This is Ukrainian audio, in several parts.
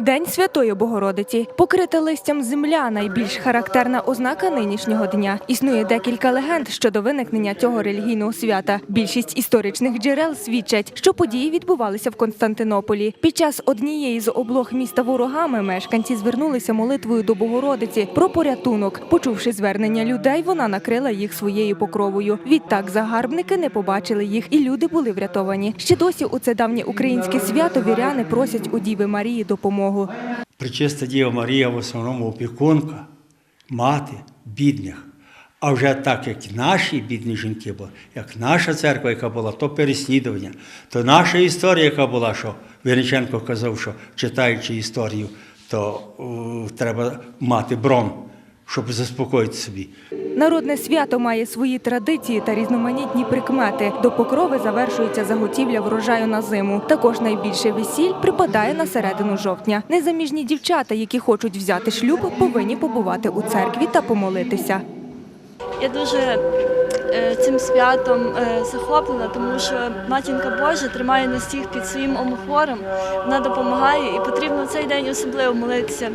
День Святої Богородиці. Покрита листям земля найбільш характерна ознака нинішнього дня. Існує декілька легенд щодо виникнення цього релігійного свята. Більшість історичних джерел свідчать, що події відбувалися в Константинополі. Під час однієї з облог міста ворогами мешканці звернулися молитвою до Богородиці про порятунок. Почувши звернення людей, вона накрила їх своєю покровою. Відтак загарбники не побачили їх, і люди були врятовані. Ще досі у це давнє українське свято віряни просять у Діви Марії допомогу. Пречиста Діва Марія в основному опікунка, мати бідних. А вже так, як наші бідні жінки були, як наша церква, яка була, то переслідування, то наша історія, яка була, що Вірниченко казав, що читаючи історію, то е, треба мати брон, щоб заспокоїти собі. Народне свято має свої традиції та різноманітні прикмети. До покрови завершується заготівля врожаю на зиму. Також найбільше весіль припадає на середину жовтня. Незаміжні дівчата, які хочуть взяти шлюб, повинні побувати у церкві та помолитися. Я дуже е, цим святом е, захоплена, тому що матінка Божа тримає нас всіх під своїм омофором, вона допомагає, і потрібно цей день особливо молитися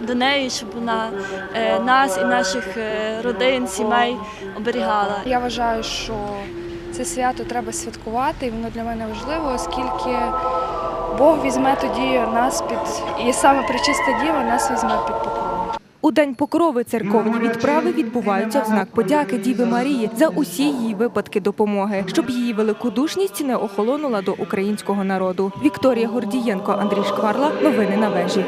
до неї, щоб вона е, нас і наших е, родин, сімей оберігала. Я вважаю, що це свято треба святкувати, і воно для мене важливо, оскільки Бог візьме тоді нас під і саме причиста діва нас візьме під покрову. У день покрови церковні відправи відбуваються в знак подяки Діви Марії за усі її випадки допомоги, щоб її великодушність не охолонула до українського народу. Вікторія Гордієнко, Андрій Шкварла. Новини на вежі.